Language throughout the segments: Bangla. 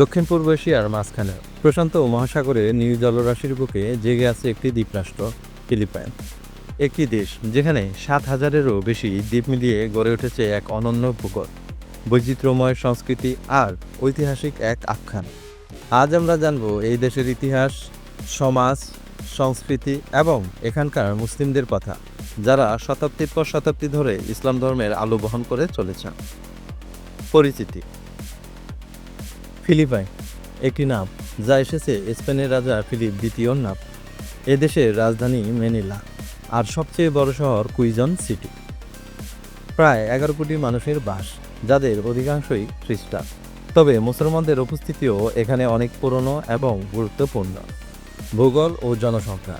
দক্ষিণ পূর্ব এশিয়ার মাঝখানে। প্রশান্ত মহাসাগরে নীল জলরাশির বুকে জেগে আছে একটি দ্বীপরাষ্ট্র, ফিলিপাইন। একটি দেশ যেখানে সাত হাজারেরও বেশি দ্বীপ মিলিয়ে গড়ে উঠেছে এক অনন্য ভূগোল, বৈচিত্র্যময় সংস্কৃতি আর ঐতিহাসিক এক আখ্যান। আজ আমরা জানব এই দেশের ইতিহাস, সমাজ, সংস্কৃতি এবং এখানকার মুসলিমদের কথা, যারা শতাব্দীর পর শতাব্দী ধরে ইসলাম ধর্মের আলো বহন করে চলেছেন। পরিচিতি ফিলিপাইন, একটি নাম যা এসেছে স্পেনের রাজা ফিলিপ দ্বিতীয়র নাম। এদেশের রাজধানী মেনিলা, আর সবচেয়ে বড় শহর কুইজন সিটি। প্রায় এগারো কোটি মানুষের বাস, যাদের অধিকাংশই খ্রিস্টান। তবে মুসলমানদের উপস্থিতিও এখানে অনেক পুরনো এবং গুরুত্বপূর্ণ। ভূগোল ও জনসংখ্যা।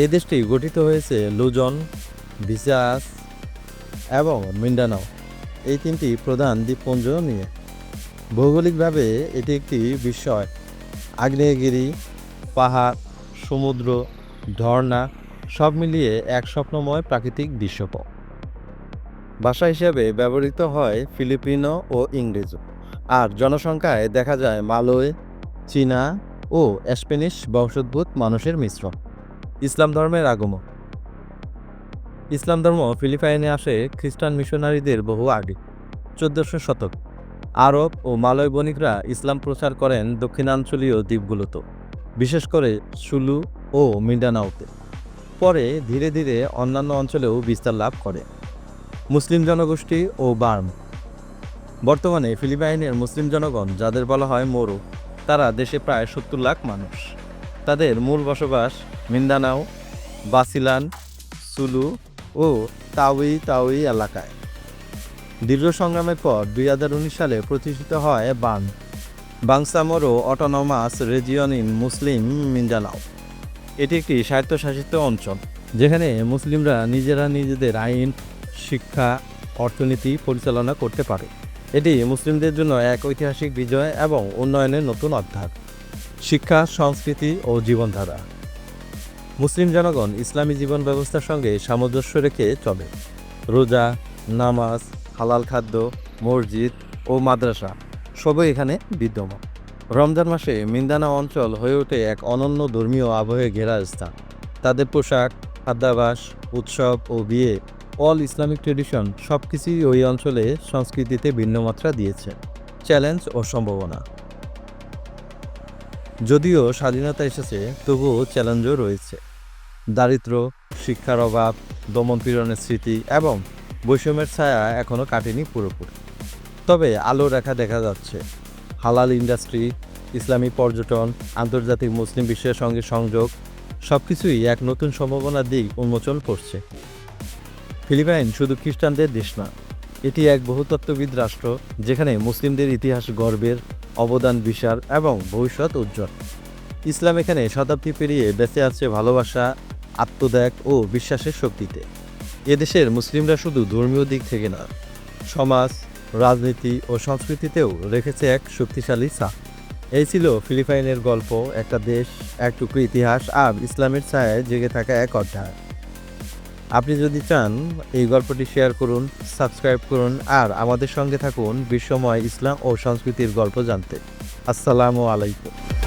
এই দেশটি গঠিত হয়েছে লুজন ভিসাস এবং মিন্ডানাও। এই তিনটি প্রধান দ্বীপপুঞ্জ নিয়ে। ভৌগোলিকভাবে এটি একটি বিস্ময় আগ্নেয়গিরি, পাহাড়, সমুদ্র, ঝর্ণা সব মিলিয়ে এক স্বপ্নময় প্রাকৃতিক দৃশ্যপট। ভাষা হিসেবে ব্যবহৃত হয় ফিলিপিনো ও ইংরেজি। আর জনসংখ্যায় দেখা যায় মালয়, চীনা ও স্প্যানিশ বংশোদ্ভূত মানুষের মিশ্রণ। ইসলাম ধর্মের আগমন। ইসলাম ধর্ম ফিলিপাইনে আসে খ্রিস্টান মিশনারিদের বহু আগে, চোদ্দশো শতক। আরব ও মালয় বণিকরা ইসলাম প্রচার করেন দক্ষিণাঞ্চলীয় দ্বীপগুলোতে, বিশেষ করে সুলু ও মিন্ডানাওতে। পরে ধীরে ধীরে অন্যান্য অঞ্চলেও বিস্তার লাভ করে। মুসলিম জনগোষ্ঠী ও বার্ম। বর্তমানে ফিলিপাইনের মুসলিম জনগণ, যাদের বলা হয় মোরো, তারা দেশে প্রায় সত্তর লাখ মানুষ। তাদের মূল বসবাস মিন্দানাও বাসিলান, সুলু ও তাউই তাউই এলাকায়। দীর্ঘ সংগ্রামের পর দুই হাজার উনিশ সালে প্রতিষ্ঠিত হয় বান। Bangsamoro autonomous region in Muslim Mindanao এটি একটি স্বায়ত্তশাসিত অঞ্চল, যেখানে মুসলিমরা নিজেরা নিজেদের আইন, শিক্ষা, অর্থনীতি পরিচালনা করতে পারে। এটি মুসলিমদের জন্য এক ঐতিহাসিক বিজয় এবং উন্নয়নের নতুন অধ্যায় শিক্ষা, সংস্কৃতি ও জীবনধারা। মুসলিম জনগণ ইসলামী জীবন ব্যবস্থার সঙ্গে সামঞ্জস্য রেখে চলে। রোজা, নামাজ হালাল খাদ্য, মসজিদ ও মাদ্রাসা সবই এখানে বিদ্যমান। রমজান মাসে মিন্দানা অঞ্চল হয়ে ওঠে এক অনন্য ধর্মীয় আবহে ঘেরা স্থান। তাদের পোশাক, খাদ্যাভাস, উৎসব ও বিয়ে, অল ইসলামিক ট্রেডিশন সব কিছুই ওই অঞ্চলে সংস্কৃতিতে ভিন্ন মাত্রা দিয়েছে। চ্যালেঞ্জ ও সম্ভাবনা। যদিও স্বাধীনতা এসেছে, তবুও চ্যালেঞ্জও রয়েছে। দারিদ্র শিক্ষার অভাব দমনপীড়নের স্মৃতি এবং বৈষম্যের ছায়া এখনও কাটেনি পুরোপুরি। তবে আলো রেখা দেখা যাচ্ছে। হালাল ইন্ডাস্ট্রি, ইসলামী পর্যটন, আন্তর্জাতিক মুসলিম বিশ্বের সঙ্গে সংযোগ সব কিছুই এক নতুন সম্ভাবনার দিক উন্মোচন করছে। ফিলিপাইন শুধু খ্রিস্টানদের দেশ না, এটি এক বহুতত্ত্ববিদ রাষ্ট্র যেখানে মুসলিমদের ইতিহাস গর্বের, অবদান বিশাল এবং ভবিষ্যৎ উজ্জ্বল। ইসলাম এখানে শতাব্দী পেরিয়ে বেঁচে আছে ভালোবাসা, আত্মত্যাগ ও বিশ্বাসের শক্তিতে। এদেশের মুসলিমরা শুধু ধর্মীয় দিক থেকে না, সমাজ, রাজনীতি ও সংস্কৃতিতেও রেখেছে এক শক্তিশালী ছাপ এই ছিল ফিলিপাইনের গল্প, একটা দেশ, এক টুকরো ইতিহাস আর ইসলামের ছায়ায় জেগে থাকা এক অধ্যায়। আপনি যদি চান, এই গল্পটি শেয়ার করুন, সাবস্ক্রাইব করুন আর আমাদের সঙ্গে থাকুন বিশ্বময় ইসলাম ও সংস্কৃতির গল্প জানতে। আসসালামু আলাইকুম।